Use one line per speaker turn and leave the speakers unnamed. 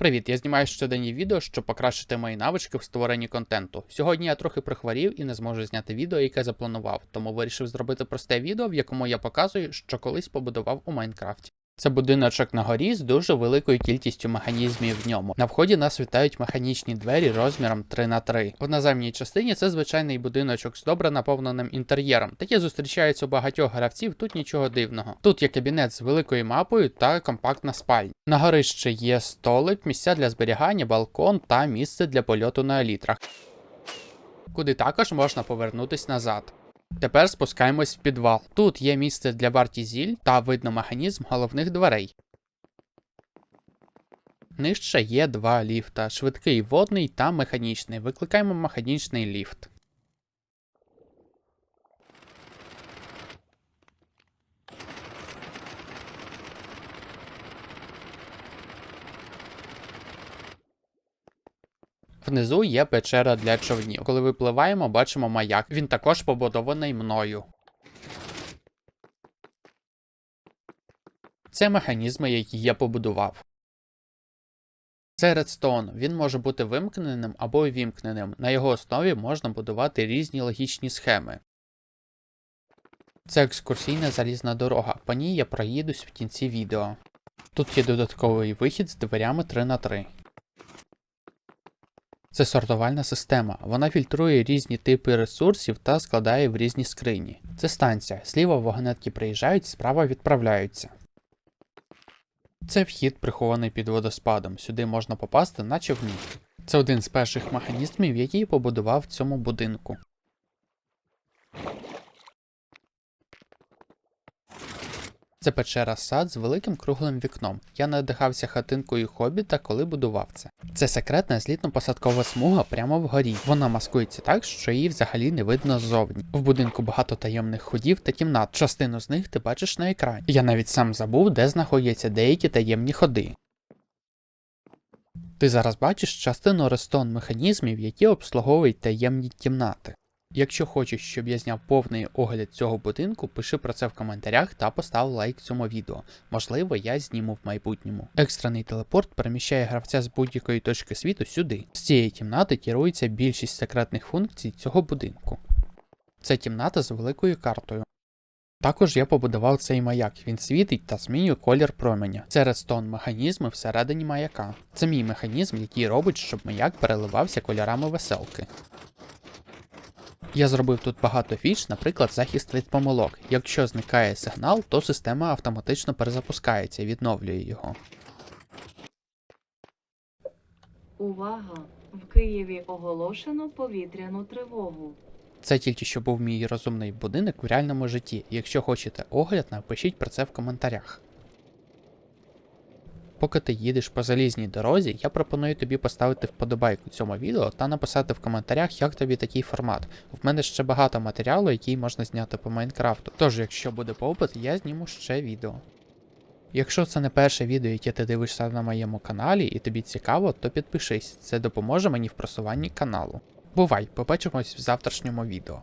Привіт, я знімаю щоденні відео, щоб покращити мої навички в створенні контенту. Сьогодні я трохи прихворів і не зможу зняти відео, яке запланував, тому вирішив зробити просте відео, в якому я показую, що колись побудував у Майнкрафті. Це будиночок на горі з дуже великою кількістю механізмів в ньому. На вході нас вітають механічні двері розміром 3 на 3 В наземній частині це звичайний будиночок з добре наповненим інтер'єром. Таке зустрічається у багатьох гравців, тут нічого дивного. Тут є кабінет з великою мапою та компактна спальня. На горищі є столик, місця для зберігання, балкон та місце для польоту на елітрах. Куди також можна повернутись назад. Тепер спускаємось в підвал. Тут є місце для варті зіль та видно механізм головних дверей. Нижче є два ліфта: швидкий водний та механічний. Викликаємо механічний ліфт. Внизу є печера для човнів. Коли випливаємо, бачимо маяк. Він також побудований мною. Це механізми, які я побудував. Це редстоун. Він може бути вимкненим або увімкненим. На його основі можна будувати різні логічні схеми. Це екскурсійна залізна дорога. По ній я проїдусь в кінці відео. Тут є додатковий вихід з дверями 3 на 3 це сортувальна система. Вона фільтрує різні типи ресурсів та складає в різні скрині. Це станція. Сліва вагонетки приїжджають, справа відправляються. Це вхід, прихований під водоспадом. Сюди можна попасти на човні. Це один з перших механізмів, який побудував в цьому будинку. Це печера сад з великим круглим вікном. Я надихався хатинкою хобіта, коли будував це. Це секретна злітно-посадкова смуга прямо вгорі. Вона маскується так, що її взагалі не видно ззовні. В будинку багато таємних ходів та кімнат. Частину з них ти бачиш на екрані. Я навіть сам забув, де знаходяться деякі таємні ходи. Ти зараз бачиш частину рестон механізмів, які обслуговують таємні кімнати. Якщо хочеш, щоб я зняв повний огляд цього будинку, пиши про це в коментарях та постав лайк цьому відео. Можливо, я зніму в майбутньому. Екстрений телепорт переміщає гравця з будь-якої точки світу сюди. З цієї кімнати керується більшість секретних функцій цього будинку. Це кімната з великою картою. Також я побудував цей маяк, він світить та змінює колір променя. Це редстон механізми всередині маяка. Це мій механізм, який робить, щоб маяк переливався кольорами веселки. Я зробив тут багато фіч, наприклад, захист від помилок. Якщо зникає сигнал, то система автоматично перезапускається і відновлює його.
Увага! В Києві оголошено повітряну тривогу.
Це тільки що був мій розумний будинок в реальному житті. Якщо хочете огляд, напишіть про це в коментарях. Поки ти їдеш по залізній дорозі, я пропоную тобі поставити вподобайку цьому відео та написати в коментарях, як тобі такий формат. В мене ще багато матеріалу, який можна зняти по Майнкрафту. Тож, якщо буде попит, я зніму ще відео. Якщо це не перше відео, яке ти дивишся на моєму каналі і тобі цікаво, то підпишись, це допоможе мені в просуванні каналу. Бувай, побачимось в завтрашньому відео.